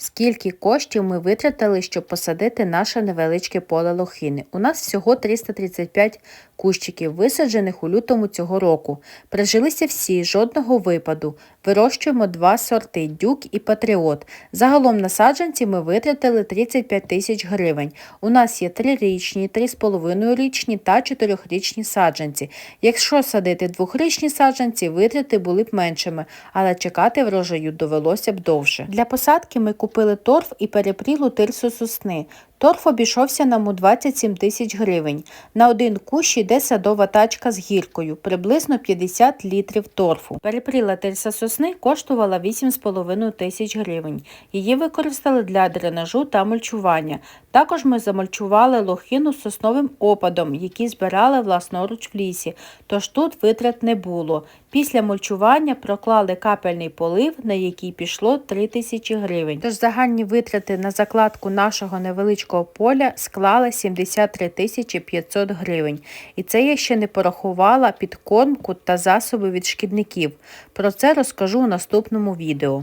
Скільки коштів ми витратили, щоб посадити наше невеличке поле лохини? У нас всього 335 кущиків, висаджених у лютому цього року. Прижилися всі, жодного випаду. Вирощуємо два сорти дюк і патріот. Загалом на саджанці ми витратили 35 тисяч гривень. У нас є 3-річні, 3,5-річні та 4-річні саджанці. Якщо садити двохрічні саджанці, витрати були б меншими, але чекати врожаю довелося б довше. Для посадки ми купили торф і перепрілу тирсу сосни. Торф обійшовся нам у 27 тисяч гривень. На один кущ йде садова тачка з гіркою, приблизно 50 літрів торфу. Перепріла тирса сосни коштувала 8,5 тисяч гривень. Її використали для дренажу та мульчування. Також ми замульчували лохину сосновим опадом, який збирали власноруч в лісі, тож тут витрат не було. Після мульчування проклали капельний полив, на який пішло 3 тисячі гривень. Тож загальні витрати на закладку нашого невеличкого поля склали 73 тисячі 500 гривень. І це я ще не порахувала підкормку та засоби від шкідників. Про це розкажу у наступному відео.